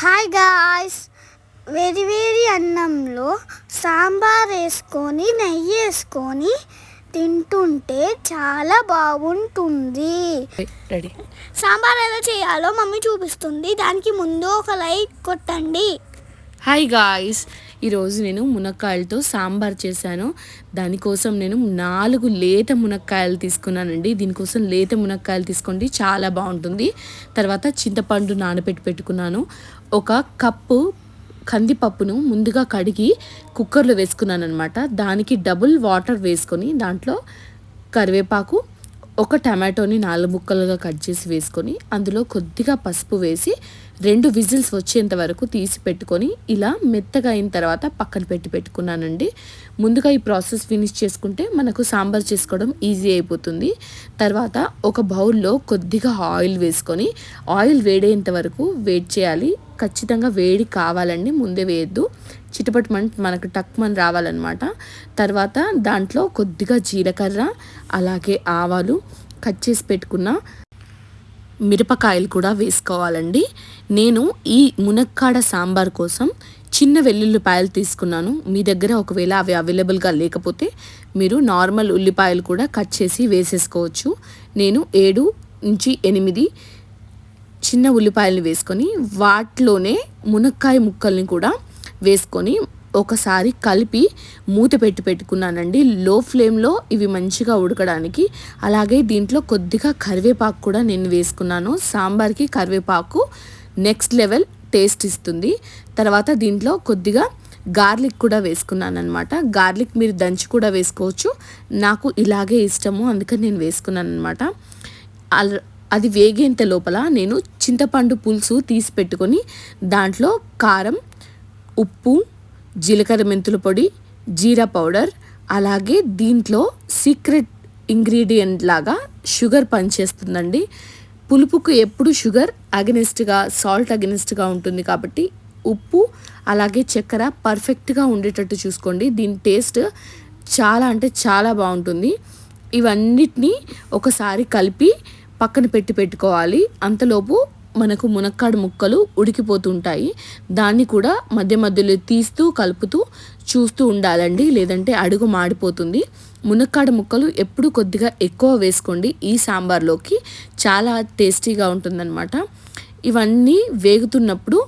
Hi guys వేడి వేడి అన్నంలో సాంబార్ వేసుకొని నెయ్యి వేసుకొని తింటుంటే చాలా బాగుంటుంది. రెడీ సాంబార్ ఎలా చేయాలో మమ్మీ చూపిస్తుంది. దానికి ముందు ఒక లైక్ కొట్టండి. హాయ్ గాయ్స్ ఈరోజు నేను మునక్కాయలతో సాంబార్ చేశాను. దానికోసం నేను నాలుగు లేత మునక్కాయలు తీసుకున్నానండి. దీనికోసం లేత మునక్కాయలు తీసుకోండి. చాలా బాగుంటుంది. తర్వాత చింతపండు నానబెట్టి పెట్టుకున్నాను. ఒక కప్పు కందిపప్పును ముందుగా కడిగి కుక్కర్లో వేసుకున్నాను అనమాట దానికి డబుల్ వాటర్ వేసుకొని దాంట్లో కరివేపాకు ఒక టమాటోని నాలుగు ముక్కలుగా కట్ చేసి వేసుకొని అందులో కొద్దిగా పసుపు వేసి రెండు విజిల్స్ వచ్చేంత వరకు తీసి పెట్టుకొని ఇలా మెత్తగా అయిన తర్వాత పక్కన పెట్టి పెట్టుకున్నానండి. ముందుగా ఈ ప్రాసెస్ ఫినిష్ చేసుకుంటే మనకు సాంబార్ చేసుకోవడం ఈజీ అయిపోతుంది. తర్వాత ఒక బౌల్లో కొద్దిగా ఆయిల్ వేసుకొని ఆయిల్ వేడేంత వరకు వేడి చేయాలి. ఖచ్చితంగా వేడి కావాలండి ముందే వేయద్దు. చిటపట్ మనకు టక్మని రావాలన్నమాట. తర్వాత దాంట్లో కొద్దిగా జీలకర్ర అలాగే ఆవాలు కట్ చేసి పెట్టుకున్న మిరపకాయలు కూడా వేసుకోవాలండి. నేను ఈ మునక్కాడ సాంబార్ కోసం చిన్న వెల్లుల్లిపాయలు తీసుకున్నాను. మీ దగ్గర ఒకవేళ అవి అవైలబుల్గా లేకపోతే మీరు నార్మల్ ఉల్లిపాయలు కూడా కట్ చేసి వేసేసుకోవచ్చు. నేను ఏడు నుంచి ఎనిమిది చిన్న ఉల్లిపాయలు వేసుకొని వాటిలోనే మునక్కాయ ముక్కల్ని కూడా వేసుకొని ఒకసారి కలిపి మూత పెట్టి పెట్టుకున్నానండి. లో ఫ్లేమ్లో ఇవి మంచిగా ఉడకడానికి. అలాగే దీంట్లో కొద్దిగా కరివేపాకు కూడా నేను వేసుకున్నాను. సాంబార్కి కరివేపాకు నెక్స్ట్ లెవెల్ టేస్ట్ ఇస్తుంది. తర్వాత దీంట్లో కొద్దిగా గార్లిక్ కూడా వేసుకున్నాను అనమాట గార్లిక్ మీరు దంచి కూడా వేసుకోవచ్చు. నాకు ఇలాగే ఇష్టము అందుకని నేను వేసుకున్నాను అనమాట అది వేగేంత లోపల నేను చింతపండు పులుసు తీసి పెట్టుకొని దాంట్లో కారం ఉప్పు జీలకర్ర మెంతుల పొడి జీరా పౌడర్ అలాగే దీంట్లో సీక్రెట్ ఇంగ్రీడియంట్ లాగా షుగర్ పనిచేస్తుందండి. పులుపుకు ఎప్పుడు షుగర్ అగెనిస్ట్గా సాల్ట్ అగెనిస్ట్గా ఉంటుంది కాబట్టి ఉప్పు అలాగే చక్కెర పర్ఫెక్ట్గా ఉండేటట్టు చూసుకోండి. దీని టేస్ట్ చాలా అంటే చాలా బాగుంటుంది. ఇవన్నిటినీ ఒకసారి కలిపి పక్కన పెట్టి పెట్టుకోవాలి. అంతలోపు మనకు మునక్కాడు ముక్కలు ఉడికిపోతుంటాయి. దాన్ని కూడా మధ్య మధ్యలో తీస్తూ కలుపుతూ చూస్తూ ఉండాలండి. లేదంటే అడుగు మాడిపోతుంది. మునక్కాడ ముక్కలు ఎప్పుడు కొద్దిగా ఎక్కువ వేసుకోండి. ఈ సాంబార్లోకి చాలా టేస్టీగా ఉంటుందన్నమాట. ఇవన్నీ వేగుతున్నప్పుడు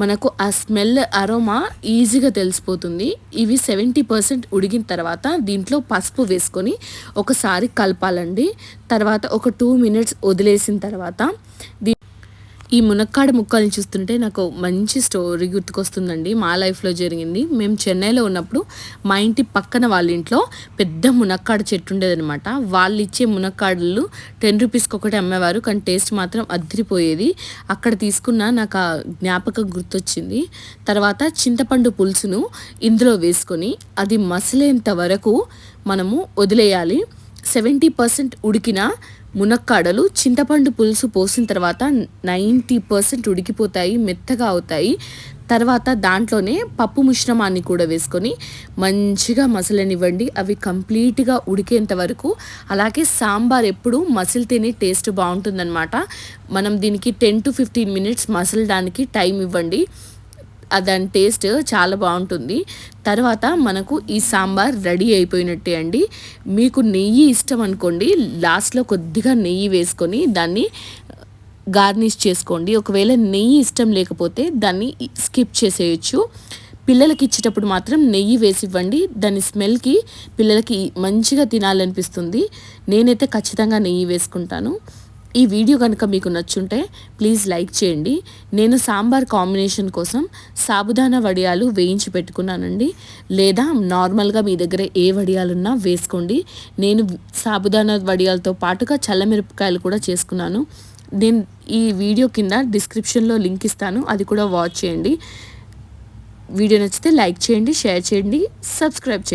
మనకు ఆ స్మెల్ అరోమా ఈజీగా తెలిసిపోతుంది. ఇవి సెవెంటీ పర్సెంట్ ఉడికిన తర్వాత దీంట్లో పసుపు వేసుకొని ఒకసారి కలపాలండి. తర్వాత ఒక టూ మినిట్స్ వదిలేసిన తర్వాత ఈ మునక్కాడ ముక్కల్ని చూస్తుంటే నాకు మంచి స్టోరీ గుర్తుకొస్తుందండి. మా లైఫ్లో జరిగింది. మేము చెన్నైలో ఉన్నప్పుడు మా ఇంటి పక్కన వాళ్ళ ఇంట్లో పెద్ద మునక్కాడ చెట్టు ఉండేదనమాట వాళ్ళు ఇచ్చే మునక్కాడలు టెన్ రూపీస్కి ఒకటి అమ్మేవారు. కానీ టేస్ట్ మాత్రం అద్దరిపోయేది. అక్కడ తీసుకున్న నాకు ఆ జ్ఞాపకం గుర్తొచ్చింది. తర్వాత చింతపండు పులుసును ఇందులో వేసుకొని అది మసలేంత వరకు మనము వదిలేయాలి. సెవెంటీ పర్సెంట్ ఉడికిన మునక్కాడలు చింతపండు పులుసు పోసిన తర్వాత నైంటీ పర్సెంట్ ఉడికిపోతాయి మెత్తగా అవుతాయి. తర్వాత దాంట్లోనే పప్పు మిశ్రమాన్ని కూడా వేసుకొని మంచిగా మసలనివ్వండి. అవి కంప్లీట్గా ఉడికేంత వరకు. అలాగే సాంబార్ ఎప్పుడు మసిలితేనే టేస్ట్ బాగుంటుందన్నమాట. మనం దీనికి టెన్ టు ఫిఫ్టీన్ మినిట్స్ మసలడానికి టైం ఇవ్వండి. దాని టేస్ట్ చాలా బాగుంటుంది. తర్వాత మనకు ఈ సాంబార్ రెడీ అయిపోయినట్టే అండి. మీకు నెయ్యి ఇష్టం అనుకోండి లాస్ట్లో కొద్దిగా నెయ్యి వేసుకొని దాన్ని గార్నిష్ చేసుకోండి. ఒకవేళ నెయ్యి ఇష్టం లేకపోతే దాన్ని స్కిప్ చేసేయచ్చు. పిల్లలకి ఇచ్చేటప్పుడు మాత్రం నెయ్యి వేసి ఇవ్వండి. దాని స్మెల్కి పిల్లలకి మంచిగా తినాలనిపిస్తుంది. నేనైతే ఖచ్చితంగా నెయ్యి వేసుకుంటాను. ఈ వీడియో కనుక మీకు నచ్చుంటే ప్లీజ్ లైక్ చేయండి. నేను సాంబార్ కాంబినేషన్ కోసం సాబుదానా వడియాలు వేయించి పెట్టుకున్నానండి. లేదా నార్మల్గా మీ దగ్గర ఏ వడియాలున్నా వేసుకోండి. నేను సాబుదానా వడియాలతో పాటుగా చల్లమిరపకాయలు కూడా చేసుకున్నాను. నేను ఈ వీడియో కింద డిస్క్రిప్షన్లో లింక్ ఇస్తాను. అది కూడా వాచ్ చేయండి. వీడియో నచ్చితే లైక్ చేయండి షేర్ చేయండి సబ్స్క్రైబ్ చేయండి.